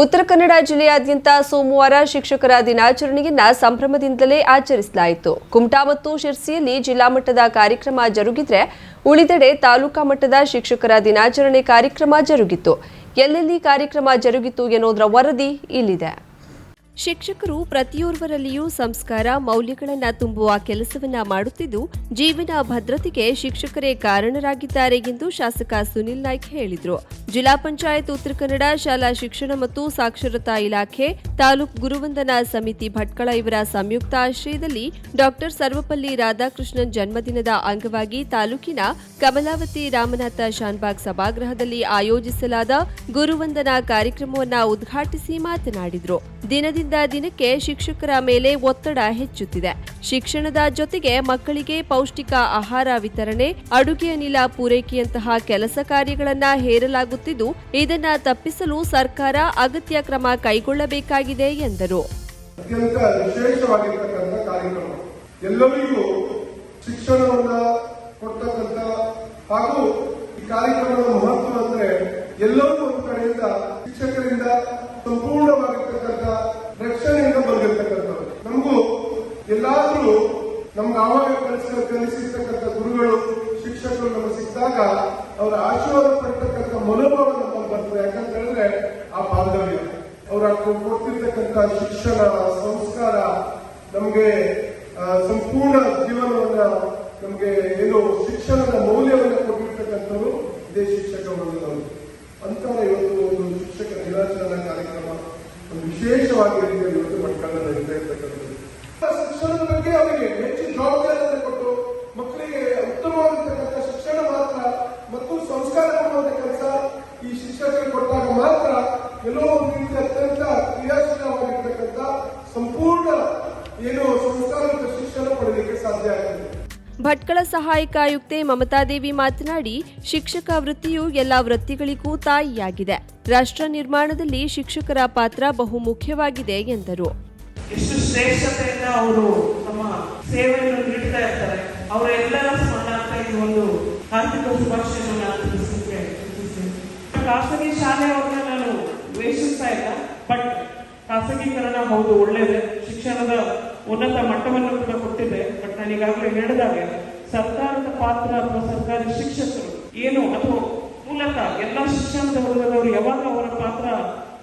ಉತ್ತರ ಕನ್ನಡ ಜಿಲ್ಲೆಯಾದ್ಯಂತ ಸೋಮವಾರ ಶಿಕ್ಷಕರ ದಿನಾಚರಣೆಯನ್ನ ಸಂಭ್ರಮದಿಂದಲೇ ಆಚರಿಸಲಾಯಿತು. ಕುಮಟಾ ಮತ್ತು ಶಿರ್ಸಿಯಲ್ಲಿ ಜಿಲ್ಲಾ ಮಟ್ಟದ ಕಾರ್ಯಕ್ರಮ ಜರುಗಿದ್ರೆ ಉಳಿದೆಡೆ ತಾಲೂಕಾ ಮಟ್ಟದ ಶಿಕ್ಷಕರ ದಿನಾಚರಣೆ ಕಾರ್ಯಕ್ರಮ ಜರುಗಿತು. ಎಲ್ಲೆಲ್ಲಿ ಕಾರ್ಯಕ್ರಮ ಜರುಗಿತು ಎನ್ನುವುದರ ವರದಿ ಇಲ್ಲಿದೆ. ಶಿಕ್ಷಕರು ಪ್ರತಿಯೋರ್ವರಲ್ಲಿಯೂ ಸಂಸ್ಕಾರ, ಮೌಲ್ಯಗಳನ್ನು ತುಂಬುವ ಕೆಲಸವನ್ನ ಮಾಡುತ್ತಿದ್ದು, ಜೀವನ ಭದ್ರತೆಗೆ ಶಿಕ್ಷಕರೇ ಕಾರಣರಾಗಿದ್ದಾರೆ ಎಂದು ಶಾಸಕ ಸುನಿಲ್ ನಾಯ್ಕ್ ಹೇಳಿದರು. ಜಿಲ್ಲಾ ಪಂಚಾಯತ್ ಉತ್ತರ ಕನ್ನಡ, ಶಾಲಾ ಶಿಕ್ಷಣ ಮತ್ತು ಸಾಕ್ಷರತಾ ಇಲಾಖೆ, ತಾಲೂಕ್ ಗುರುವಂದನಾ ಸಮಿತಿ ಭಟ್ಕಳ ಇವರ ಸಂಯುಕ್ತ ಆಶ್ರಯದಲ್ಲಿ ಡಾಕ್ಟರ್ ಸರ್ವಪಲ್ಲಿ ರಾಧಾಕೃಷ್ಣನ್ ಜನ್ಮದಿನದ ಅಂಗವಾಗಿ ತಾಲೂಕಿನ ಕಮಲಾವತಿ ರಾಮನಾಥ ಶಾನ್ಬಾಗ್ ಸಭಾಗೃಹದಲ್ಲಿ ಆಯೋಜಿಸಲಾದ ಗುರುವಂದನಾ ಕಾರ್ಯಕ್ರಮವನ್ನ ಉದ್ಘಾಟಿಸಿ ಮಾತನಾಡಿದರು. ದಿನದಿಂದ ದಿನಕ್ಕೆ ಶಿಕ್ಷಕರ ಮೇಲೆ ಒತ್ತಡ ಹೆಚ್ಚುತ್ತಿದೆ. ಶಿಕ್ಷಣದ ಜೊತೆಗೆ ಮಕ್ಕಳಿಗೆ ಪೌಷ್ಟಿಕ ಆಹಾರ ವಿತರಣೆ, ಅಡುಗೆ ಅನಿಲ ಪೂರೈಕೆಯಂತಹ ಕೆಲಸ ಕಾರ್ಯಗಳನ್ನು ಹೇರಲಾಗುತ್ತಿದ್ದು, ಇದನ್ನು ತಪ್ಪಿಸಲು ಸರ್ಕಾರ ಅಗತ್ಯ ಕ್ರಮ ಕೈಗೊಳ್ಳಬೇಕಾಗಿದೆ ಎಂದರು. ಅತ್ಯಂತ ವಿಶೇಷವಾಗಿರ್ತಕ್ಕಂಥ ಕಾರ್ಯಕ್ರಮ. ಎಲ್ಲರಿಗೂ ಶಿಕ್ಷಣವನ್ನ ಕೊಡ್ತಕ್ಕಂಥ ಹಾಗೂ ಈ ಕಾರ್ಯಕ್ರಮದ ಮಹತ್ವ ಅಂದ್ರೆ ಎಲ್ಲರೂ ಕಡೆಯಿಂದ ಶಿಕ್ಷಕರಿಂದ ಸಂಪೂರ್ಣವಾಗಿರ್ತಕ್ಕಂಥ ರಕ್ಷಣೆಯಿಂದ ಬಂದಿರತಕ್ಕಂಥವ್ರು ನಮಗೂ ಎಲ್ಲಾದ್ರೂ ನಮ್ಗೆ ಆವಾಗ ಕಲಿಸ ಕಲಿಸಿರ್ತಕ್ಕಂಥ ಗುರುಗಳು, ಶಿಕ್ಷಕರು ನಮಗೆ ಸಿಕ್ಕಿದಾಗ ಅವರ ಆಶೀರ್ವಾದ ಪಡ್ತಕ್ಕಂಥ ಮನೋಭಾವ ನಮ್ಮ ಬರ್ತದೆ ಯಾಕಂತ ಹೇಳಿದ್ರೆ ಆ ಬಾಂಧವ್ಯ, ಅವರ ಕೊಡ್ತಿರ್ತಕ್ಕಂಥ ಶಿಕ್ಷಣ, ಸಂಸ್ಕಾರ, ನಮಗೆ ಸಂಪೂರ್ಣ ಜೀವನವನ್ನ ನಮಗೆ ಏನು ಶಿಕ್ಷಣದ ಮೌಲ್ಯವನ್ನು ಕೊಟ್ಟಿರ್ತಕ್ಕಂಥವ್ರು ಇದೇ ಶಿಕ್ಷಕ ವರ್ಗದವರು ಅಂತಹ ಇವತ್ತು ಒಂದು ಶಿಕ್ಷಕ ದಿನಾಚರಣೆ ಕಾರ್ಯಕ್ರಮ ವಿಶೇಷವಾಗಿ ರೀತಿಯಲ್ಲಿ ಇವತ್ತು ಸಹಾಯಕ ಆಯುಕ್ತೆ ಮಮತಾದೇವಿ ಮಾತನಾಡಿ, ಶಿಕ್ಷಕ ವೃತ್ತಿಯು ಎಲ್ಲ ವೃತ್ತಿಗಳಿಗೂ ತಾಯಿಯಾಗಿದೆ. ರಾಷ್ಟ್ರ ನಿರ್ಮಾಣದಲ್ಲಿ ಶಿಕ್ಷಕರ ಪಾತ್ರ ಬಹು ಮುಖ್ಯವಾಗಿದೆ ಎಂದರು. ಎಷ್ಟು ಶ್ರೇಷ್ಠತೆಯಿಂದ ಅವರು ತಮ್ಮ ಸೇವೆಯನ್ನು ನೀಡ್ತಾ ಇರ್ತಾರೆ, ಅವರೆಲ್ಲರ ಸ್ಮರಣಾರ್ಥ ಒಂದು ಹಾರ್ದಿಕ ಶುಭಾಶಯವನ್ನು ನಾನು ತಿಳಿಸಲಿಕ್ಕೆ. ಖಾಸಗಿ ಶಾಲೆಯವ್ರನ್ನ ನಾನು ದ್ವೇಷಿಸ್ತಾ ಇಲ್ಲ, ಬಟ್ ಖಾಸಗೀಕರಣ ಹೌದು, ಒಳ್ಳೇದೆ. ಶಿಕ್ಷಣದ ಉನ್ನತ ಮಟ್ಟವನ್ನು ಕೂಡ ಕೊಟ್ಟಿದೆ, ಬಟ್ ನಾನು ಈಗಾಗಲೇ ಹೇಳಿದಾಗೆ ಸರ್ಕಾರದ ಪಾತ್ರ ಅಥವಾ ಸರ್ಕಾರಿ ಶಿಕ್ಷಕರು ಏನು ಅಥವಾ ಮೂಲತಃ ಎಲ್ಲ ಶಿಕ್ಷಣದ ವರ್ಗದವರು ಯಾವಾಗ ಅವರ ಪಾತ್ರ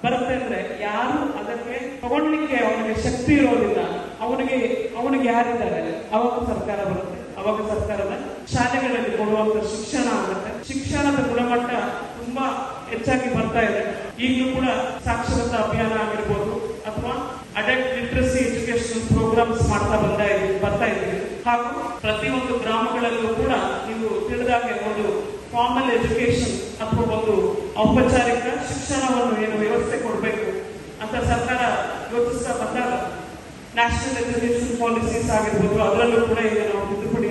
ಬರುತ್ತೆ ಅಂದ್ರೆ ಯಾರು ಅದಕ್ಕೆ ತಗೊಳ್ಳಿಕ್ಕೆ ಅವನಿಗೆ ಶಕ್ತಿ ಇರೋದಿಲ್ಲ ಅವನಿಗೆ ಅವನಿಗೆ ಯಾರಿದ್ದಾರೆ? ಅವಾಗ ಸರ್ಕಾರ ಬರುತ್ತೆ. ಅವಾಗ ಸರ್ಕಾರದ ಶಾಲೆಗಳಲ್ಲಿ ಕೊಡುವಂತ ಶಿಕ್ಷಣ ಆಗುತ್ತೆ. ಶಿಕ್ಷಣದ ಗುಣಮಟ್ಟ ತುಂಬಾ ಹೆಚ್ಚಾಗಿ ಬರ್ತಾ ಇದೆ. ಈಗಲೂ ಕೂಡ ಸಾಕ್ಷರತಾ ಅಭಿಯಾನ ಆಗಿರ್ಬೋದು ಅಥವಾ ಅಡಲ್ಟ್ ಲಿಟ್ರಸಿ ಎಜುಕೇಶನ್ ಪ್ರೋಗ್ರಾಮ್ಸ್ ಮಾಡ್ತಾ ಬಂದ, ಬರ್ತಾ ಇದ್ದೀವಿ. ಹಾಗೂ ಪ್ರತಿಯೊಂದು ಗ್ರಾಮಗಳಲ್ಲೂ ಕೂಡ ನೀವು ತಿಳಿದಾಗೆ ಒಂದು ಫಾರ್ಮಲ್ ಎಜುಕೇಶನ್ ಅಥವಾ ಒಂದು ಔಪಚಾರಿಕ ಶಿಕ್ಷಣವನ್ನು ಏನು ವ್ಯವಸ್ಥೆ ಕೊಡಬೇಕು ಅಂತ ಸರ್ಕಾರ ಯೋಚಿಸ್ತಾ ಬಂದಾಗ ನ್ಯಾಷನಲ್ ಎಜುಕೇಶನ್ ಪಾಲಿಸೀಸ್ ಆಗಿರ್ಬೋದು, ಅದರಲ್ಲೂ ಕೂಡ ಈಗ ನಾವು ಇದ್ದೀವಿ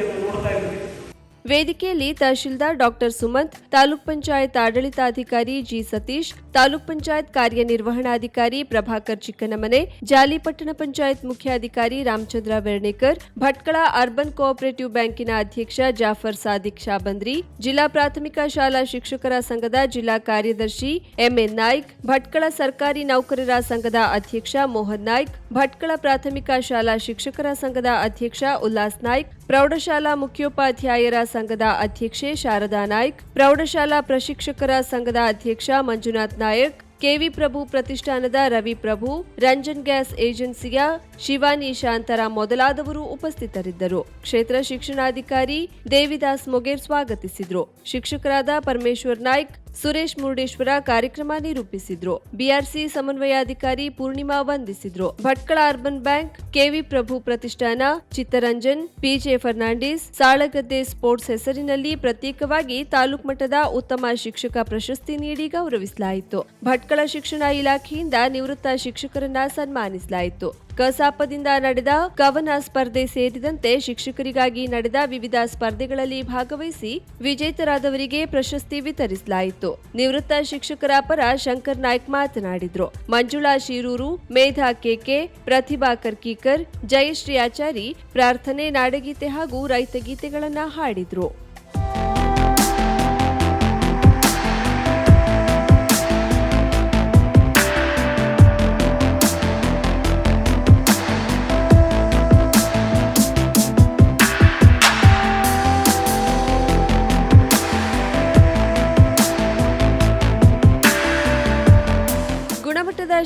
ವೇದಿಕೆಯಲ್ಲಿ ತಹಶೀಲ್ದಾರ್ ಡಾಕ್ಟರ್ ಸುಮಂತ್, ತಾಲೂಕ್ ಪಂಚಾಯತ್ ಆಡಳಿತಾಧಿಕಾರಿ ಜಿ ಸತೀಶ್, ತಾಲೂಕ್ ಪಂಚಾಯತ್ ಕಾರ್ಯನಿರ್ವಹಣಾಧಿಕಾರಿ ಪ್ರಭಾಕರ್ ಚಿಕ್ಕನಮನೆ, ಜಾಲಿ ಪಟ್ಟಣ ಪಂಚಾಯತ್ ಮುಖ್ಯಾಧಿಕಾರಿ ರಾಮಚಂದ್ರ ವೆರ್ಣೇಕರ್, ಭಟ್ಕಳ ಅರ್ಬನ್ ಕೋಆಪರೇಟಿವ್ ಬ್ಯಾಂಕಿನ ಅಧ್ಯಕ್ಷ ಜಾಫರ್ ಸಾದಿಕ್ ಶಾಬಂದ್ರಿ, ಜಿಲ್ಲಾ ಪ್ರಾಥಮಿಕ ಶಾಲಾ ಶಿಕ್ಷಕರ ಸಂಘದ ಜಿಲ್ಲಾ ಕಾರ್ಯದರ್ಶಿ ಎಂಎನ್ ನಾಯ್ಕ್, ಭಟ್ಕಳ ಸರ್ಕಾರಿ ನೌಕರರ ಸಂಘದ ಅಧ್ಯಕ್ಷ ಮೋಹನ್ ನಾಯ್ಕ್, ಭಟ್ಕಳ ಪ್ರಾಥಮಿಕ ಶಾಲಾ ಶಿಕ್ಷಕರ ಸಂಘದ ಅಧ್ಯಕ್ಷ ಉಲ್ಲಾಸ್ ನಾಯ್ಕ್ ಪ್ರೌಢಶಾಲಾ ಮುಖ್ಯೋಪಾಧ್ಯಾಯರ ಸಂಘದ ಅಧ್ಯಕ್ಷೆ ಶಾರದಾ ನಾಯ್ಕ್, ಪ್ರೌಢಶಾಲಾ ಪ್ರಶಿಕ್ಷಕರ ಸಂಘದ ಅಧ್ಯಕ್ಷ ಮಂಜುನಾಥ್ ನಾಯಕ್, ಕೆವಿ ಪ್ರಭು ಪ್ರತಿಷ್ಠಾನದ ರವಿ ಪ್ರಭು, ರಂಜನ್ ಗ್ಯಾಸ್ ಏಜೆನ್ಸಿಯ ಶಿವಾನಿ ಶಾಂತರ ಮೊದಲಾದವರು ಉಪಸ್ಥಿತರಿದ್ದರು. ಕ್ಷೇತ್ರ ಶಿಕ್ಷಣಾಧಿಕಾರಿ ದೇವಿದಾಸ್ ಮೊಗೇರ್ ಸ್ವಾಗತಿಸಿದರು. ಶಿಕ್ಷಕರಾದ ಪರಮೇಶ್ವರ್ ನಾಯ್ಕ್ ಸುರೇಶ್ ಮುರುಡೇಶ್ವರ ಕಾರ್ಯಕ್ರಮ ನಿರೂಪಿಸಿದ್ರು. ಬಿಆರ್ಸಿ ಸಮನ್ವಯಾಧಿಕಾರಿ Purnima ವಂದಿಸಿದ್ರು. Bhatkal urban bank, KV Prabhu ಪ್ರತಿಷ್ಠಾನ, ಚಿತ್ತರಂಜನ್, ಪಿಜೆ ಫರ್ನಾಂಡಿಸ್, ಸಾಳಗದ್ದೆ ಸ್ಪೋರ್ಟ್ಸ್ ಹೆಸರಿನಲ್ಲಿ ಪ್ರತ್ಯೇಕವಾಗಿ ತಾಲೂಕು ಮಟ್ಟದ ಉತ್ತಮ ಶಿಕ್ಷಕ ಪ್ರಶಸ್ತಿ ನೀಡಿ ಗೌರವಿಸಲಾಯಿತು. ಭಟ್ಕಳ ಶಿಕ್ಷಣ ಇಲಾಖೆಯಿಂದ ನಿವೃತ್ತ ಶಿಕ್ಷಕರನ್ನ ಸನ್ಮಾನಿಸಲಾಯಿತು. ಕಸಾಪದಿಂದ ನಡೆದ ಕವನ ಸ್ಪರ್ಧೆ ಸೇರಿದಂತೆ ಶಿಕ್ಷಕರಿಗಾಗಿ ನಡೆದ ವಿವಿಧ ಸ್ಪರ್ಧೆಗಳಲ್ಲಿ ಭಾಗವಹಿಸಿ ವಿಜೇತರಾದವರಿಗೆ ಪ್ರಶಸ್ತಿ ವಿತರಿಸಲಾಯಿತು. ನಿವೃತ್ತ ಶಿಕ್ಷಕರ ಪರ ಶಂಕರ್ ನಾಯ್ಕ್ ಮಾತನಾಡಿದ್ರು. ಮಂಜುಳಾ ಶಿರೂರು, ಮೇಧಾ ಕೆಕೆ ಪ್ರತಿಭಾ ಕರ್ಕೀಕರ್, ಜಯಶ್ರೀ ಆಚಾರಿ ಪ್ರಾರ್ಥನೆ ನಾಡಗೀತೆ ಹಾಗೂ ರೈತಗೀತೆಗಳನ್ನ ಹಾಡಿದ್ರು.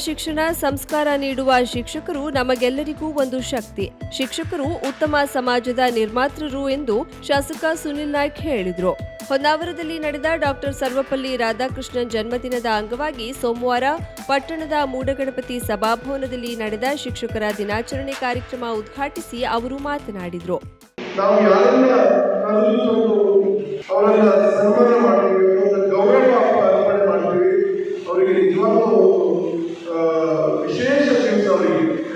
ಶಿಕ್ಷಣ ಸಂಸ್ಕಾರ ನೀಡುವ ಶಿಕ್ಷಕರು ನಮಗೆಲ್ಲರಿಗೂ ಒಂದು ಶಕ್ತಿ. ಶಿಕ್ಷಕರು ಉತ್ತಮ ಸಮಾಜದ ನಿರ್ಮಾತೃರು ಎಂದು ಶಾಸಕ ಸುನಿಲ್ ನಾಯ್ಕ್ ಹೇಳಿದರು. ಹೊನ್ನಾವರದಲ್ಲಿ ನಡೆದ ಡಾಕ್ಟರ್ ಸರ್ವಪಲ್ಲಿ ರಾಧಾಕೃಷ್ಣನ್ ಜನ್ಮದಿನದ ಅಂಗವಾಗಿ ಸೋಮವಾರ ಪಟ್ಟಣದ ಮೂಡಗಣಪತಿ ಸಭಾಭವನದಲ್ಲಿ ನಡೆದ ಶಿಕ್ಷಕರ ದಿನಾಚರಣೆ ಕಾರ್ಯಕ್ರಮ ಉದ್ಘಾಟಿಸಿ ಅವರು ಮಾತನಾಡಿದರು. ಅವರಿಗೆ Ah, uh, James, eu tenho que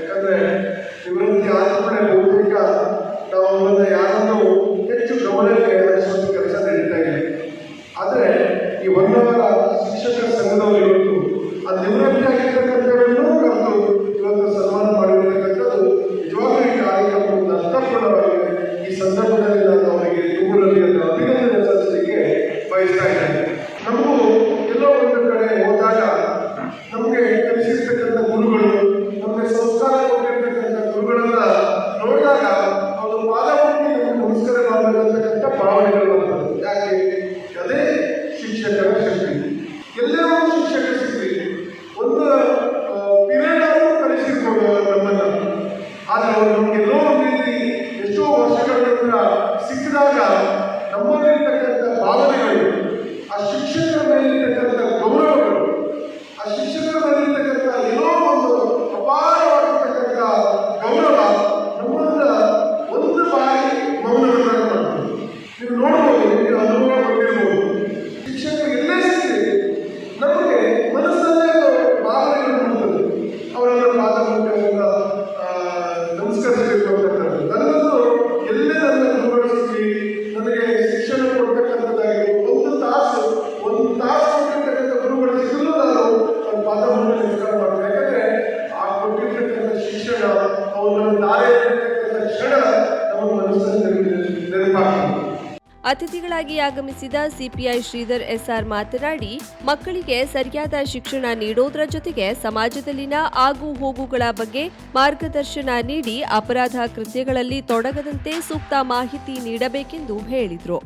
ಆಗಮಿಸಿದ ಸಿಪಿಐ ಶ್ರೀಧರ್ ಎಸ್ಆರ್ ಮಾತನಾಡಿ, ಮಕ್ಕಳಿಗೆ ಸರಿಯಾದ ಶಿಕ್ಷಣ ನೀಡೋದರ ಜೊತೆಗೆ ಸಮಾಜದಲ್ಲಿನ ಆಗು ಹೋಗುಗಳ ಬಗ್ಗೆ ಮಾರ್ಗದರ್ಶನ ನೀಡಿ ಅಪರಾಧ ಕೃತ್ಯಗಳಲ್ಲಿ ತೊಡಗದಂತೆ ಸೂಕ್ತ ಮಾಹಿತಿ ನೀಡಬೇಕೆಂದು ಹೇಳಿದರು.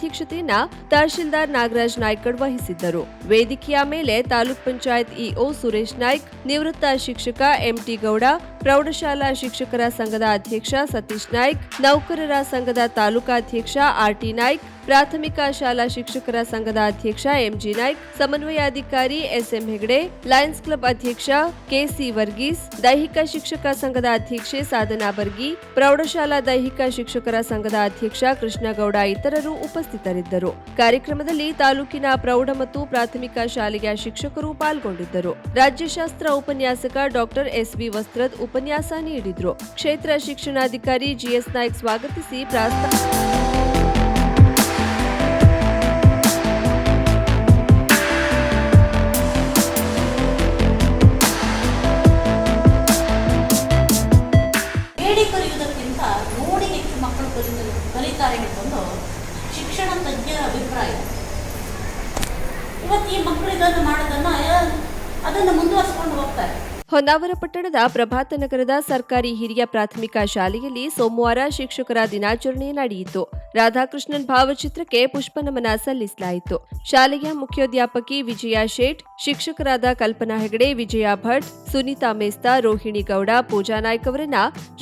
ಅಧ್ಯಕ್ಷತೆಯನ್ನ ತಹಶೀಲ್ದಾರ್ ನಾಗರಾಜ್ ನಾಯ್ಕಡ್ ವಹಿಸಿದ್ದರು. ವೇದಿಕೆಯ ಮೇಲೆ ತಾಲೂಕ್ ಪಂಚಾಯತ್ ಇಒ ಸುರೇಶ್ ನಾಯ್ಕ್, ನಿವೃತ್ತ ಶಿಕ್ಷಕ ಎಂಟಿ ಗೌಡ ಪ್ರೌಢಶಾಲಾ ಶಿಕ್ಷಕರ ಸಂಘದ ಅಧ್ಯಕ್ಷ ಸತೀಶ್ ನಾಯ್ಕ್, ನೌಕರರ ಸಂಘದ ತಾಲೂಕಾಧ್ಯಕ್ಷ ಆರ್ಟಿ ನಾಯ್ಕ್, ಪ್ರಾಥಮಿಕ ಶಾಲಾ ಶಿಕ್ಷಕರ ಸಂಘದ ಅಧ್ಯಕ್ಷ ಎಂಜಿ ನಾಯ್ಕ್, ಸಮನ್ವಯಾಧಿಕಾರಿ ಎಸ್ಎಂ ಹೆಗಡೆ, ಲಯನ್ಸ್ ಕ್ಲಬ್ ಅಧ್ಯಕ್ಷ ಕೆಸಿ ವರ್ಗೀಸ್, ದೈಹಿಕ ಶಿಕ್ಷಕ ಸಂಘದ ಅಧ್ಯಕ್ಷೆ ಸಾಧನಾ ಬರ್ಗಿ, ಪ್ರೌಢಶಾಲಾ ದೈಹಿಕ ಶಿಕ್ಷಕರ ಸಂಘದ ಅಧ್ಯಕ್ಷ ಕೃಷ್ಣಗೌಡ ಇತರರು ಉಪಸ್ಥಿತರಿದ್ದರು. ಕಾರ್ಯಕ್ರಮದಲ್ಲಿ ತಾಲೂಕಿನ ಪ್ರೌಢ ಮತ್ತು ಪ್ರಾಥಮಿಕ ಶಾಲೆಯ ಶಿಕ್ಷಕರು ಪಾಲ್ಗೊಂಡಿದ್ದರು. ರಾಜ್ಯಶಾಸ್ತ್ರ ಉಪನ್ಯಾಸಕ ಡಾಕ್ಟರ್ ಎಸ್ವಿ ವಸ್ತ್ರದ್ ಉಪನ್ಯಾಸ ನೀಡಿದರು. ಕ್ಷೇತ್ರ ಶಿಕ್ಷಣಾಧಿಕಾರಿ ಜಿಎಸ್ ನಾಯ್ಕ್ ಸ್ವಾಗತಿಸಿ ಪ್ರಾಸ್ತಾವ ಕಲಿತಾರೆ ಶಿಕ್ಷಣ ಅಭಿಪ್ರಾಯ. ಇವತ್ತು ಈ ಮಕ್ಕಳು ಇದನ್ನು ಮಾಡೋದನ್ನು, ಅದನ್ನು ಮುಂದುವರಿಸ್ಕೊಂಡು ಹೋಗ್ತಾರೆ. ಹೊನ್ನಾವರ ಪಟ್ಟಣದ ಪ್ರಭಾತ ನಗರದ ಸರ್ಕಾರಿ ಹಿರಿಯ ಪ್ರಾಥಮಿಕ ಶಾಲೆಯಲ್ಲಿ ಸೋಮವಾರ ಶಿಕ್ಷಕರ ದಿನಾಚರಣೆ ನಡೆಯಿತು. ರಾಧಾಕೃಷ್ಣನ್ ಭಾವಚಿತ್ರಕ್ಕೆ ಪುಷ್ಪನಮನ ಸಲ್ಲಿಸಲಾಯಿತು. ಶಾಲೆಯ ಮುಖ್ಯೋಧ್ಯಾಪಕಿ ವಿಜಯ ಶೇಟ್, ಶಿಕ್ಷಕರಾದ ಕಲ್ಪನಾ ಹೆಗಡೆ, ವಿಜಯ ಭಟ್, ಸುನೀತಾ ಮೇಸ್ತಾ, ರೋಹಿಣಿ ಗೌಡ, ಪೂಜಾ ನಾಯ್ಕ ಅವರನ್ನ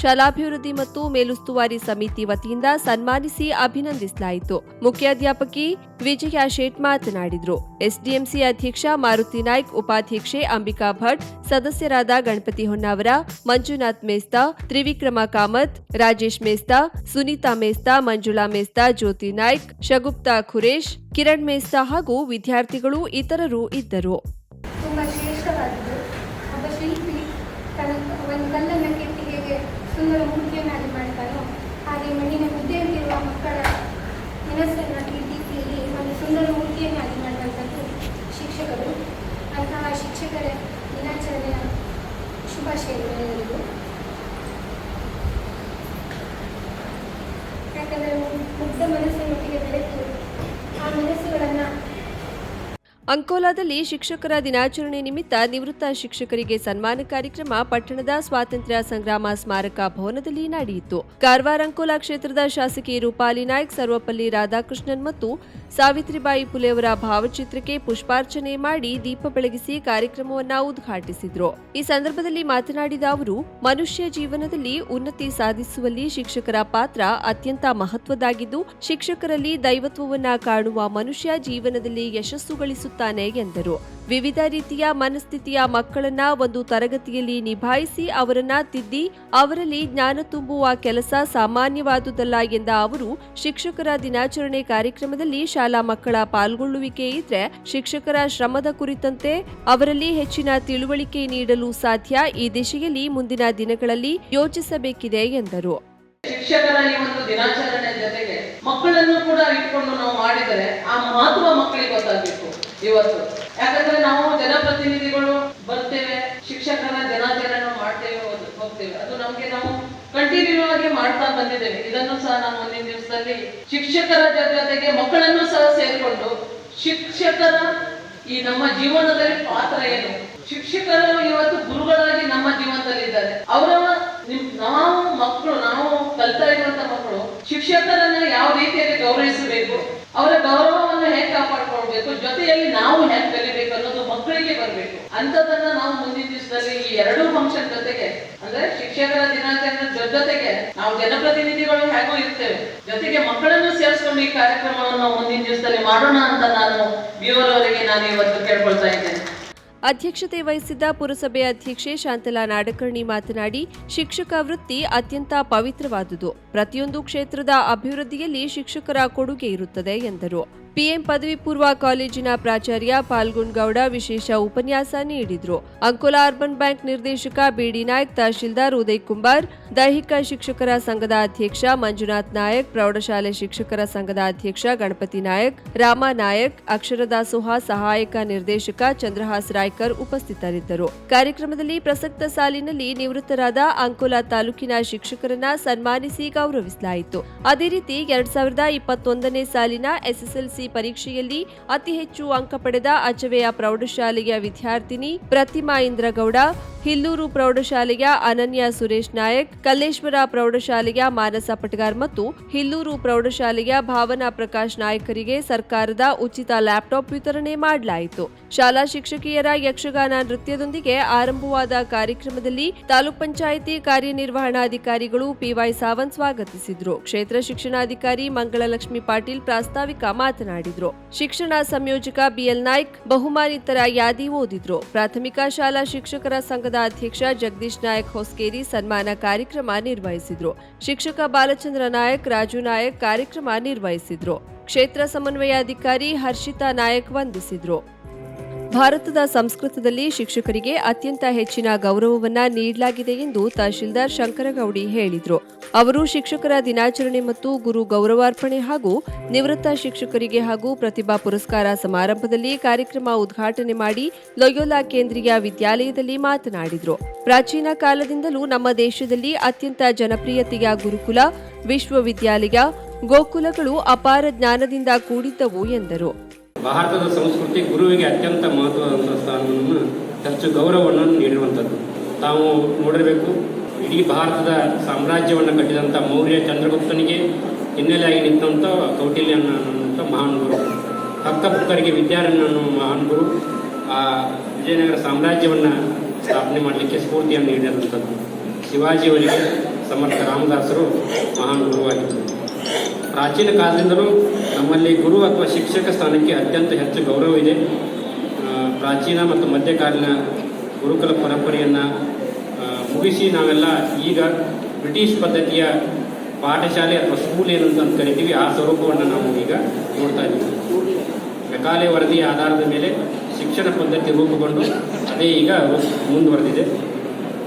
ಶಾಲಾಭಿವೃದ್ಧಿ ಮತ್ತು ಮೇಲುಸ್ತುವಾರಿ ಸಮಿತಿ ವತಿಯಿಂದ ಸನ್ಮಾನಿಸಿ ಅಭಿನಂದಿಸಲಾಯಿತು. ಮುಖ್ಯಾಧ್ಯಾಪಕಿ ವಿಜಯ ಶೇಟ್ ಮಾತನಾಡಿದರು. ಎಸ್ಡಿಎಂಸಿ ಅಧ್ಯಕ್ಷ ಮಾರುತಿ ನಾಯ್ಕ, ಉಪಾಧ್ಯಕ್ಷೆ ಅಂಬಿಕಾ ಭಟ್, ಸದಸ್ಯರಾದ ಗಣಪತಿ ಹೊನ್ನಾವರ, ಮಂಜುನಾಥ್ ಮೇಸ್ತಾ, ತ್ರಿವಿಕ್ರಮ ಕಾಮತ್, ರಾಜೇಶ್ ಮೇಸ್ತಾ, ಸುನೀತಾ ಮೇಸ್ತಾ, ಮಂಜುಳಾ ಮೇಸ್ತಾ, ಜ್ಯೋತಿ ನಾಯ್ಕ್, ಶಗುಪ್ತಾ ಖುರೇಶ್, ಕಿರಣ್ ಮೇಸ್ತಾ ಹಾಗೂ ವಿದ್ಯಾರ್ಥಿಗಳು ಇತರರು ಇದ್ದರು. ತುಂಬ ಶ್ರೇಷ್ಠವಾದದ್ದು. ಒಬ್ಬ ಶಿಲ್ಪಿ ತನ್ನ ಒಂದು ಕಲ್ಲನ್ನು ಸುಂದರ ಮೂರ್ತಿಯನ್ನಾಗಿ ಮಾಡ್ತಾನೋ, ಹಾಗೆ ಮಣ್ಣಿನ ಮುದ್ದೆಯಂತಿರುವ ಮಕ್ಕಳ ಮನಸ್ಸನ್ನು ಈ ರೀತಿಯಲ್ಲಿ ಒಂದು ಸುಂದರ ಮೂರ್ತಿಯನ್ನಾಗಿ ಮಾಡುವಂಥದ್ದು ಶಿಕ್ಷಕರು ಅಂತಹ ಶಿಕ್ಷಕರ ದಿನಾಚರಣೆಯ ಶುಭಾಶಯಗಳು ಎಲ್ಲರಿಗೂ ಮುಗ್ಧ ಮನಸ್ಸಿನೊಟ್ಟಿಗೆ ಬೆಳೆತು ಆ ಮನಸ್ಸುಗಳನ್ನು ಅಂಕೋಲಾದಲ್ಲಿ ಶಿಕ್ಷಕರ ದಿನಾಚರಣೆ ನಿಮಿತ್ತ ನಿವೃತ್ತ ಶಿಕ್ಷಕರಿಗೆ ಸನ್ಮಾನ ಕಾರ್ಯಕ್ರಮ ಪಟ್ಟಣದ ಸ್ವಾತಂತ್ರ್ಯ ಸಂಗ್ರಾಮ ಸ್ಮಾರಕ ಭವನದಲ್ಲಿ ನಡೆಯಿತು. ಕಾರವಾರ ಅಂಕೋಲಾ ಕ್ಷೇತ್ರದ ಶಾಸಕಿ ರೂಪಾಲಿ ನಾಯ್ಕ್, ಸರ್ವಪಲ್ಲಿ ರಾಧಾಕೃಷ್ಣನ್ ಮತ್ತು ಸಾವಿತ್ರಿಬಾಯಿ ಫುಲೆ ಭಾವಚಿತ್ರಕ್ಕೆ ಪುಷ್ಪಾರ್ಚನೆ ಮಾಡಿ ದೀಪ ಬೆಳಗಿಸಿ ಕಾರ್ಯಕ್ರಮವನ್ನ ಉದ್ಘಾಟಿಸಿದ್ರು. ಈ ಸಂದರ್ಭದಲ್ಲಿ ಮಾತನಾಡಿದ ಅವರು, ಮನುಷ್ಯ ಜೀವನದಲ್ಲಿ ಉನ್ನತಿ ಸಾಧಿಸುವಲ್ಲಿ ಶಿಕ್ಷಕರ ಪಾತ್ರ ಅತ್ಯಂತ ಮಹತ್ವದ್ದಾಗಿದ್ದು, ಶಿಕ್ಷಕರಲ್ಲಿ ದೈವತ್ವವನ್ನ ಕಾಣುವ ಮನುಷ್ಯ ಜೀವನದಲ್ಲಿ ಯಶಸ್ಸು ಗಳಿಸುತ್ತಾನೆ ಎಂದರು. ವಿವಿಧ ರೀತಿಯ ಮನಸ್ಥಿತಿಯ ಮಕ್ಕಳನ್ನ ಒಂದು ತರಗತಿಯಲ್ಲಿ ನಿಭಾಯಿಸಿ ಅವರನ್ನ ತಿದ್ದಿ ಅವರಲ್ಲಿ ಜ್ಞಾನ ತುಂಬುವ ಕೆಲಸ ಸಾಮಾನ್ಯವಾದುದಲ್ಲ ಎಂದ ಅವರು, ಶಿಕ್ಷಕರ ದಿನಾಚರಣೆ ಕಾರ್ಯಕ್ರಮದಲ್ಲಿ ಶಾಲಾ ಮಕ್ಕಳ ಪಾಲ್ಗೊಳ್ಳುವಿಕೆ ಇದ್ರೆ ಶಿಕ್ಷಕರ ಶ್ರಮದ ಕುರಿತಂತೆ ಅವರಲ್ಲಿ ಹೆಚ್ಚಿನ ತಿಳುವಳಿಕೆ ನೀಡಲು ಸಾಧ್ಯ ಈ ದಿಶೆಯಲ್ಲಿ ಮುಂದಿನ ದಿನಗಳಲ್ಲಿ ಯೋಚಿಸಬೇಕಿದೆ ಎಂದರು. ಶಿಕ್ಷಕರ ಮಕ್ಕಳನ್ನು ಕೂಡ ಇಟ್ಕೊಂಡು ನಾವು ಮಾಡಿದರೆ ಆ ಮಹತ್ವ ಮಕ್ಕಳಿಗೆ ಗೊತ್ತಾಗಬೇಕು. ಇವತ್ತು. ಯಾಕಂದ್ರೆ ನಾವು ಜನಪ್ರತಿನಿಧಿಗಳು ಬರ್ತೇವೆ, ಶಿಕ್ಷಕರ ದಿನಾಚರಣೆ ಮಾಡ್ತೇವೆ ಹೋಗ್ತೇವೆ. ಅದು ನಮ್ಗೆ ನಾವು ಕಂಟಿನ್ಯೂ ಆಗಿ ಮಾಡ್ತಾ ಬಂದಿದ್ದೇವೆ. ಇದನ್ನು ಸಹ ನಾನು ಮುಂದಿನ ದಿವಸದಲ್ಲಿ ಶಿಕ್ಷಕರ ಜೊತೆಗೆ ಮಕ್ಕಳನ್ನು ಸಹ ಸೇರಿಕೊಂಡು ಶಿಕ್ಷಕರ ಈ ನಮ್ಮ ಜೀವನದಲ್ಲಿ ಪಾತ್ರ ಏನು? ಶಿಕ್ಷಕರು ಇವತ್ತು ಗುರುಗಳಾಗಿ ನಮ್ಮ ಜೀವನದಲ್ಲಿ ಇದ್ದಾರೆ ಅವರ ನಾವು ಮಕ್ಕಳು, ನಾವು ಕಲ್ತಾ ಇರುವಂತ ಮಕ್ಕಳು ಶಿಕ್ಷಕರನ್ನ ಯಾವ ರೀತಿಯಲ್ಲಿ ಗೌರವಿಸಬೇಕು? ಅವರ ಗೌರವವನ್ನು ಹೇಗೆ ಕಾಪಾಡ್ಕೊಳ್ಬೇಕು, ಜೊತೆಯಲ್ಲಿ ನಾವು ಹೇಗೆ ಕಲಿಬೇಕು ಅನ್ನೋದು ಮಕ್ಕಳಿಗೆ ಬರಬೇಕು. ಅಂತದನ್ನ ನಾವು ಮುಂದಿನ ದಿವಸದಲ್ಲಿ ಈ ಎರಡೂ ಫಂಕ್ಷನ್ ಜೊತೆಗೆ, ಅಂದ್ರೆ ಶಿಕ್ಷಕರ ದಿನಾಚರಣೆ ಜೊತೆಗೆ ನಾವು ಜನಪ್ರತಿನಿಧಿಗಳು ಹೇಗೂ ಇರ್ತೇವೆ, ಜೊತೆಗೆ ಮಕ್ಕಳನ್ನು ಸೇರಿಸ್ಕೊಂಡು ಈ ಕಾರ್ಯಕ್ರಮವನ್ನು ಮುಂದಿನ ದಿವಸದಲ್ಲಿ ಮಾಡೋಣ ಅಂತ ನಾನು ಅವರಿಗೆ ನಾನು ಇವತ್ತು ಕೇಳ್ಕೊಳ್ತಾ ಇದ್ದೇನೆ. ಅಧ್ಯಕ್ಷತೆ ವಹಿಸಿದ್ದ ಪುರಸಭೆ ಅಧ್ಯಕ್ಷೆ ಶಾಂತಲಾ ನಾಡಕರ್ಣಿ ಮಾತನಾಡಿ, ಶಿಕ್ಷಕ ವೃತ್ತಿ ಅತ್ಯಂತ ಪವಿತ್ರವಾದುದು. ಪ್ರತಿಯೊಂದು ಕ್ಷೇತ್ರದ ಅಭಿವೃದ್ಧಿಯಲ್ಲಿ ಶಿಕ್ಷಕರ ಕೊಡುಗೆ ಇರುತ್ತದೆ ಎಂದರು. ಪಿಎಂ ಪದವಿ ಪೂರ್ವ ಕಾಲೇಜಿನ ಪ್ರಾಚಾರ್ಯ ಪಾಲ್ಗುಣ್ ಗೌಡ ವಿಶೇಷ ಉಪನ್ಯಾಸ ನೀಡಿದ್ರು. ಅಂಕೋಲಾ ಅರ್ಬನ್ ಬ್ಯಾಂಕ್ ನಿರ್ದೇಶಕ ಬಿಡಿ ನಾಯ್ಕ್, ತಹಶೀಲ್ದಾರ್ ಉದಯ್ ಕುಂಬಾರ್, ದೈಹಿಕ ಶಿಕ್ಷಕರ ಸಂಘದ ಅಧ್ಯಕ್ಷ ಮಂಜುನಾಥ್ ನಾಯಕ್, ಪ್ರೌಢಶಾಲೆ ಶಿಕ್ಷಕರ ಸಂಘದ ಅಧ್ಯಕ್ಷ ಗಣಪತಿ ನಾಯಕ್, ರಾಮ ನಾಯಕ್ ಅಕ್ಷರದಾಸೋಹ ಸಹಾಯಕ ನಿರ್ದೇಶಕ ಚಂದ್ರಹಾಸ್ ರಾಯ್ಕರ್ ಉಪಸ್ಥಿತರಿದ್ದರು. ಕಾರ್ಯಕ್ರಮದಲ್ಲಿ ಪ್ರಸಕ್ತ ಸಾಲಿನಲ್ಲಿ ನಿವೃತ್ತರಾದ ಅಂಕೋಲಾ ತಾಲೂಕಿನ ಶಿಕ್ಷಕರನ್ನ ಸನ್ಮಾನಿಸಿ ಗೌರವಿಸಲಾಯಿತು. ಅದೇ ರೀತಿ ಎರಡ್ ಸಾವಿರದ ಇಪ್ಪತ್ತೊಂದನೇ ಸಾಲಿನ ಎಸ್ಎಸ್ಎಲ್ಸಿ ಪರೀಕ್ಷೆಯಲ್ಲಿ ಅತಿ ಹೆಚ್ಚು ಅಂಕ ಪಡೆದ ಅಚವೆಯ ಪ್ರೌಢಶಾಲೆಯ ವಿದ್ಯಾರ್ಥಿನಿ ಪ್ರತಿಮಾ ಇಂದ್ರಗೌಡ, ಹಿಲ್ಲೂರು ಪ್ರೌಢಶಾಲೆಯ ಅನನ್ಯ ಸುರೇಶ್ ನಾಯಕ್, ಕಲ್ಲೇಶ್ವರ ಪ್ರೌಢಶಾಲೆಯ ಮಾನಸ ಪಟ್ಗಾರ್ ಮತ್ತು ಹಿಲ್ಲೂರು ಪ್ರೌಢಶಾಲೆಯ ಭಾವನಾ ಪ್ರಕಾಶ್ ನಾಯಕರಿಗೆ ಸರ್ಕಾರದ ಉಚಿತ ಲ್ಯಾಪ್ಟಾಪ್ ವಿತರಣೆ ಮಾಡಲಾಯಿತು. ಶಾಲಾ ಶಿಕ್ಷಕಿಯರ ಯಕ್ಷಗಾನ ನೃತ್ಯದೊಂದಿಗೆ ಆರಂಭವಾದ ಕಾರ್ಯಕ್ರಮದಲ್ಲಿ ತಾಲೂಕ್ ಪಂಚಾಯಿತಿ ಕಾರ್ಯನಿರ್ವಹಣಾಧಿಕಾರಿಗಳು ಪಿವೈ ಸಾವಂತ್ ಸ್ವಾಗತಿಸಿದ್ರು. ಕ್ಷೇತ್ರ ಶಿಕ್ಷಣಾಧಿಕಾರಿ ಮಂಗಳಲಕ್ಷ್ಮಿ ಪಾಟೀಲ್ ಪ್ರಾಸ್ತಾವಿಕ ಮಾತನಾಡಿದ್ರು. ಶಿಕ್ಷಣ ಸಂಯೋಜಕ ಬಿಎಲ್ ನಾಯ್ಕ್ ಬಹುಮಾನಿತರ ಯಾದಿ ಓದಿದ್ರು. ಪ್ರಾಥಮಿಕ ಶಾಲಾ ಶಿಕ್ಷಕರ ಸಂಘದ ಅಧ್ಯಕ್ಷ ಜಗದೀಶ್ ನಾಯಕ್ ಹೊಸ್ಕೇರಿ ಸನ್ಮಾನ ಕಾರ್ಯಕ್ರಮ ನಿರ್ವಹಿಸಿದ್ರು. ಶಿಕ್ಷಕ ಬಾಲಚಂದ್ರ ನಾಯಕ್, ರಾಜು ನಾಯಕ್ ಕಾರ್ಯಕ್ರಮ ನಿರ್ವಹಿಸಿದ್ರು. ಕ್ಷೇತ್ರ ಸಮನ್ವಯಾಧಿಕಾರಿ ಹರ್ಷಿತಾ ನಾಯಕ್ ವಂದಿಸಿದ್ರು. ಭಾರತದ ಸಂಸ್ಕೃತದಲ್ಲಿ ಶಿಕ್ಷಕರಿಗೆ ಅತ್ಯಂತ ಹೆಚ್ಚಿನ ಗೌರವವನ್ನ ನೀಡಲಾಗಿದೆ ಎಂದು ತಹಶೀಲ್ದಾರ್ ಶಂಕರಗೌಡಿ ಹೇಳಿದರು. ಅವರು ಶಿಕ್ಷಕರ ದಿನಾಚರಣೆ ಮತ್ತು ಗುರು ಗೌರವಾರ್ಪಣೆ ಹಾಗೂ ನಿವೃತ್ತ ಶಿಕ್ಷಕರಿಗೆ ಹಾಗೂ ಪ್ರತಿಭಾ ಪುರಸ್ಕಾರ ಸಮಾರಂಭದಲ್ಲಿ ಕಾರ್ಯಕ್ರಮ ಉದ್ಘಾಟನೆ ಮಾಡಿ ಲೊಯೋಲಾ ಕೇಂದ್ರೀಯ ವಿದ್ಯಾಲಯದಲ್ಲಿ ಮಾತನಾಡಿದರು. ಪ್ರಾಚೀನ ಕಾಲದಿಂದಲೂ ನಮ್ಮ ದೇಶದಲ್ಲಿ ಅತ್ಯಂತ ಜನಪ್ರಿಯತೆಯ ಗುರುಕುಲ, ವಿಶ್ವವಿದ್ಯಾಲಯ, ಗೋಕುಲಗಳು ಅಪಾರ ಜ್ಞಾನದಿಂದ ಕೂಡಿದ್ದವು ಎಂದರು. ಭಾರತದ ಸಂಸ್ಕೃತಿ ಗುರುವಿಗೆ ಅತ್ಯಂತ ಮಹತ್ವದ ಸ್ಥಾನವನ್ನು ಹೆಚ್ಚು ಗೌರವವನ್ನು ನೀಡಿರುವಂಥದ್ದು. ತಾವು ನೋಡಿರಬೇಕು, ಇಡೀ ಭಾರತದ ಸಾಮ್ರಾಜ್ಯವನ್ನು ಕಟ್ಟಿದಂಥ ಮೌರ್ಯ ಚಂದ್ರಗುಪ್ತನಿಗೆ ಹಿನ್ನೆಲೆಯಾಗಿ ನಿಂತಂಥ ಕೌಟಿಲ್ಯನ ಅನ್ನುವಂಥ ಮಹಾನ್ ಗುರು. ಹಕ್ಕಪುಕ್ಕರಿಗೆ ವಿದ್ಯಾರಣ್ಯ ಅನ್ನುವ ಮಹಾನ್ ಗುರು. ಆ ವಿಜಯನಗರ ಸಾಮ್ರಾಜ್ಯವನ್ನು ಸ್ಥಾಪನೆ ಮಾಡಲಿಕ್ಕೆ ಸ್ಫೂರ್ತಿಯನ್ನು ನೀಡಿರುವಂಥದ್ದು. ಶಿವಾಜಿಯವರಿಗೆ ಸಮರ್ಥ ರಾಮದಾಸರು ಮಹಾನ್ ಗುರುವಾಗಿದ್ದರು. ಪ್ರಾಚೀನ ಕಾಲದಿಂದಲೂ ನಮ್ಮಲ್ಲಿ ಗುರು ಅಥವಾ ಶಿಕ್ಷಕ ಸ್ಥಾನಕ್ಕೆ ಅತ್ಯಂತ ಹೆಚ್ಚು ಗೌರವ ಇದೆ. ಪ್ರಾಚೀನ ಮತ್ತು ಮಧ್ಯಕಾಲೀನ ಗುರುಕುಲ ಪರಂಪರೆಯನ್ನು ಮುಗಿಸಿ ನಾವೆಲ್ಲ ಈಗ ಬ್ರಿಟಿಷ್ ಪದ್ಧತಿಯ ಪಾಠಶಾಲೆ ಅಥವಾ ಸ್ಕೂಲ್ ಏನು ಅಂತ ಕರಿತೀವಿ, ಆ ಸ್ವರೂಪವನ್ನು ನಾವು ಈಗ ನೋಡ್ತಾ ಇದ್ದೀವಿ. ಮೆಕಾಲೆ ವರದಿಯ ಆಧಾರದ ಮೇಲೆ ಶಿಕ್ಷಣ ಪದ್ಧತಿ ರೂಪುಗೊಂಡು ಅದೇ ಈಗ ಮುಂದುವರೆದಿದೆ.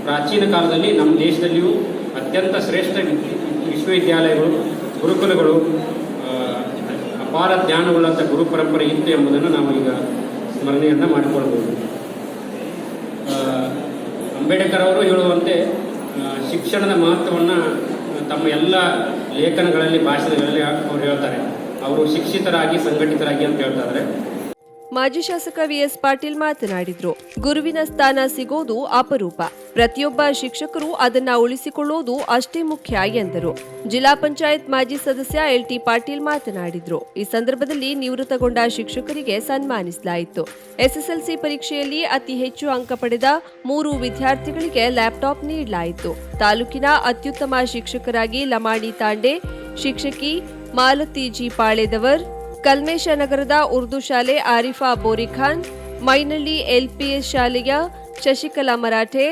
ಪ್ರಾಚೀನ ಕಾಲದಲ್ಲಿ ನಮ್ಮ ದೇಶದಲ್ಲಿಯೂ ಅತ್ಯಂತ ಶ್ರೇಷ್ಠ ವಿಶ್ವವಿದ್ಯಾಲಯಗಳು ಗುರುಕುಲಗಳು ಅಪಾರ ಜ್ಞಾನವುಳ್ಳಂಥ ಗುರು ಪರಂಪರೆ ಇತ್ತು ಎಂಬುದನ್ನು ನಾವು ಈಗ ಸ್ಮರಣೆಯನ್ನು ಮಾಡಿಕೊಳ್ಬೋದು. ಅಂಬೇಡ್ಕರ್ ಅವರು ಹೇಳುವಂತೆ ಶಿಕ್ಷಣದ ಮಹತ್ವವನ್ನು ತಮ್ಮ ಎಲ್ಲ ಲೇಖನಗಳಲ್ಲಿ, ಭಾಷಣಗಳಲ್ಲಿ ಅವರು ಹೇಳ್ತಾರೆ. ಅವರು ಶಿಕ್ಷಿತರಾಗಿ, ಸಂಘಟಿತರಾಗಿ ಅಂತ ಹೇಳ್ತಾ ಇದ್ದಾರೆ ಮಾಜಿ ಶಾಸಕ ವಿಎಸ್ ಪಾಟೀಲ್ ಮಾತನಾಡಿದ್ರು. ಗುರುವಿನ ಸ್ಥಾನ ಸಿಗೋದು ಅಪರೂಪ. ಪ್ರತಿಯೊಬ್ಬ ಶಿಕ್ಷಕರು ಅದನ್ನ ಉಳಿಸಿಕೊಳ್ಳುವುದು ಅಷ್ಟೇ ಮುಖ್ಯ ಎಂದರು. ಜಿಲ್ಲಾ ಪಂಚಾಯತ್ ಮಾಜಿ ಸದಸ್ಯ ಎಲ್ಟಿ ಪಾಟೀಲ್ ಮಾತನಾಡಿದ್ರು. ಈ ಸಂದರ್ಭದಲ್ಲಿ ನಿವೃತ್ತಗೊಂಡ ಶಿಕ್ಷಕರಿಗೆ ಸನ್ಮಾನಿಸಲಾಯಿತು. ಎಸ್ಎಸ್ಎಲ್ಸಿ ಪರೀಕ್ಷೆಯಲ್ಲಿ ಅತಿ ಹೆಚ್ಚು ಅಂಕ ಪಡೆದ ಮೂರು ವಿದ್ಯಾರ್ಥಿಗಳಿಗೆ ಲ್ಯಾಪ್ಟಾಪ್ ನೀಡಲಾಯಿತು. ತಾಲೂಕಿನ ಅತ್ಯುತ್ತಮ ಶಿಕ್ಷಕರಾಗಿ ಲಮಾಣಿ ತಾಂಡೆ, ಶಿಕ್ಷಕಿ ಮಾಲತಿ ಜಿ. ಪಾಳೆದವರ್ ಕಲ್ಮೇಶ ನಗರದ ಉರ್ದು ಶಾಲೆ ಆರಿಫಾ ಬೋರಿಖಾನ್, ಮೈನಳ್ಳಿ ಎಲ್ಪಿಎಸ್ ಶಾಲೆಯ ಶಶಿಕಲಾ ಮರಾಠೆ,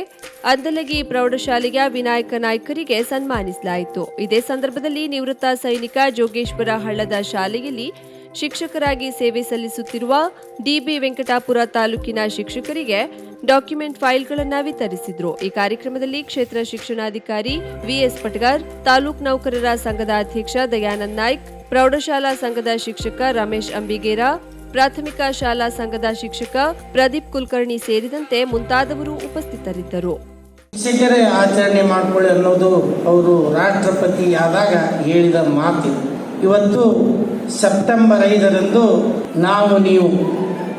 ಅಂದಲಗಿ ಪ್ರೌಢಶಾಲೆಯ ವಿನಾಯಕ ನಾಯ್ಕರಿಗೆ ಸನ್ಮಾನಿಸಲಾಯಿತು. ಇದೇ ಸಂದರ್ಭದಲ್ಲಿ ನಿವೃತ್ತ ಸೈನಿಕ ಜೋಗೇಶ್ವರ ಹಳ್ಳದ ಶಾಲೆಯಲ್ಲಿ ಶಿಕ್ಷಕರಾಗಿ ಸೇವೆ ಸಲ್ಲಿಸುತ್ತಿರುವ ಡಿಬಿ ವೆಂಕಟಾಪುರ ತಾಲೂಕಿನ ಶಿಕ್ಷಕರಿಗೆ ಡಾಕ್ಯುಮೆಂಟ್ ಫೈಲ್ಗಳನ್ನು ವಿತರಿಸಿದರು. ಈ ಕಾರ್ಯಕ್ರಮದಲ್ಲಿ ಕ್ಷೇತ್ರ ಶಿಕ್ಷಣಾಧಿಕಾರಿ ವಿಎಸ್ ಪಟ್ಗಾರ್, ತಾಲೂಕ್ ನೌಕರರ ಸಂಘದ ಅಧ್ಯಕ್ಷ ದಯಾನಂದ್ ನಾಯ್ಕ್ ಪ್ರೌಢಶಾಲಾ ಸಂಘದ ಶಿಕ್ಷಕ ರಮೇಶ್ ಅಂಬಿಗೇರ, ಪ್ರಾಥಮಿಕ ಶಾಲಾ ಸಂಘದ ಶಿಕ್ಷಕ ಪ್ರದೀಪ್ ಕುಲಕರ್ಣಿ ಸೇರಿದಂತೆ ಮುಂತಾದವರು ಉಪಸ್ಥಿತರಿದ್ದರು. ಶಿಕ್ಷಕರೇ ಆಚರಣೆ ಮಾಡಿಕೊಳ್ಳಿ ಅನ್ನೋದು ಅವರು ರಾಷ್ಟ್ರಪತಿ ಆದಾಗ ಹೇಳಿದ ಮಾತು. ಇವತ್ತು ಸೆಪ್ಟೆಂಬರ್ ಐದರಂದು ನಾವು ನೀವು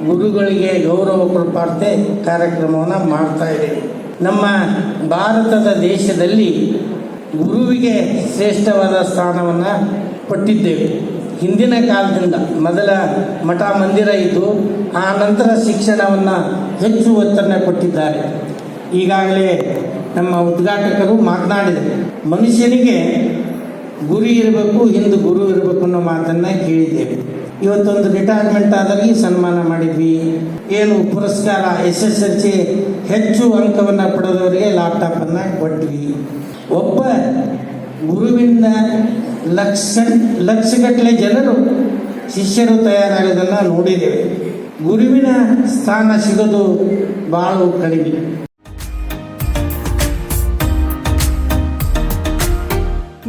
ಗುರುಗಳಿಗೆ ಗೌರವ ಕೊಡಪಾರ್ತೆ ಕಾರ್ಯಕ್ರಮವನ್ನು ಮಾಡ್ತಾ ನಮ್ಮ ಭಾರತದ ದೇಶದಲ್ಲಿ ಗುರುವಿಗೆ ಶ್ರೇಷ್ಠವಾದ ಸ್ಥಾನವನ್ನು ಕೊಟ್ಟಿದ್ದೇವೆ. ಹಿಂದಿನ ಕಾಲದಿಂದ ಮೊದಲ ಮಠ ಮಂದಿರ ಇದ್ದು, ಆ ನಂತರ ಶಿಕ್ಷಣವನ್ನು ಹೆಚ್ಚು ಒತ್ತನ್ನು ಕೊಟ್ಟಿದ್ದಾರೆ. ಈಗಾಗಲೇ ನಮ್ಮ ಉದ್ಘಾಟಕರು ಮಾತನಾಡಿದರು. ಮನುಷ್ಯನಿಗೆ ಗುರಿ ಇರಬೇಕು, ಹಿಂದೆ ಗುರು ಇರಬೇಕು ಅನ್ನೋ ಮಾತನ್ನು ಕೇಳಿದ್ದೇವೆ ಇವತ್ತೊಂದು ರಿಟೈರ್ಮೆಂಟ್ ಆದಾಗ ಸನ್ಮಾನ ಮಾಡಿದ್ವಿ. ಏನು ಪುರಸ್ಕಾರ ಎಸ್ ಎಸ್ ಎಲ್ ಸಿ ಹೆಚ್ಚು ಅಂಕವನ್ನು ಪಡೆದವರಿಗೆ ಲ್ಯಾಪ್ಟಾಪನ್ನು ಕೊಟ್ವಿ. ಒಬ್ಬ ಗುರುವಿಂದ ಲಕ್ಷ ಲಕ್ಷಗಟ್ಟಲೆ ಜನರು, ಶಿಷ್ಯರು ತಯಾರಾಗೋದನ್ನು ನೋಡಿದ್ದೇವೆ. ಗುರುವಿನ ಸ್ಥಾನ ಸಿಗೋದು ಬಹಳ ಕಡಿಮೆ.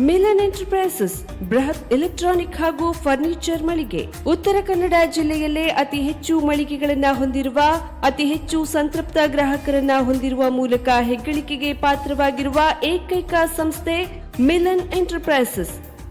ಮಿಲನ್ ಎಂಟರ್ಪ್ರೈಸಸ್, ಬೃಹತ್ ಎಲೆಕ್ಟ್ರಾನಿಕ್ ಹಾಗೂ ಫರ್ನಿಚರ್ ಮಳಿಗೆ. ಉತ್ತರ ಕನ್ನಡ ಜಿಲ್ಲೆಯಲ್ಲೇ ಅತಿ ಹೆಚ್ಚು ಮಳಿಗೆಗಳನ್ನು ಹೊಂದಿರುವ, ಅತಿ ಹೆಚ್ಚು ಸಂತೃಪ್ತ ಗ್ರಾಹಕರನ್ನ ಹೊಂದಿರುವ ಮೂಲಕ ಹೆಗ್ಗಳಿಕೆಗೆ ಪಾತ್ರವಾಗಿರುವ ಏಕೈಕ ಸಂಸ್ಥೆ ಮಿಲನ್ ಎಂಟರ್ಪ್ರೈಸಸ್.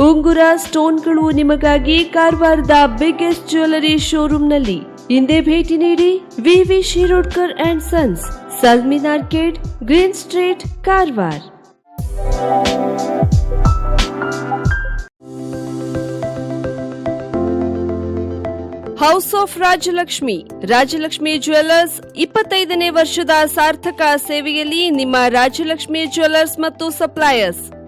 ಉಂಗುರ ಸ್ಟೋನ್ಗಳು ನಿಮಗಾಗಿ ಕಾರವಾರದ ಬಿಗ್ಗೆಸ್ಟ್ ಜ್ಯುವೆಲರಿ ಶೋರೂಮ್ನಲ್ಲಿ ಹಿಂದೆ ಭೇಟಿ ನೀಡಿ VV Shirodkar and sons Salmin arcade green street Karwar house of Rajalakshmi Rajalakshmi jewellers ಇಪ್ಪತ್ತೈದನೇ ವರ್ಷದ ಸಾರ್ಥಕ ಸೇವೆಯಲ್ಲಿ ನಿಮ್ಮ ರಾಜಲಕ್ಷ್ಮಿ ಜ್ಯುವೆಲ್ಲರ್ಸ್ ಮತ್ತು suppliers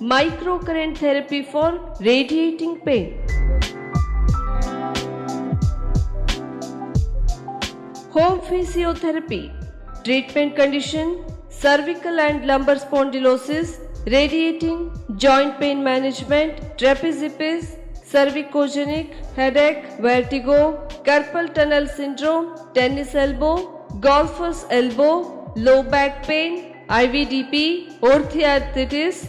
microcurrent therapy for radiating pain. Home physiotherapy. Treatment condition cervical and lumbar spondylosis, radiating, joint pain management, trapeziepis, cervicogenic, headache, vertigo, carpal tunnel syndrome, tennis elbow, golfer's elbow, low back pain, IVDP, orthoarthritis,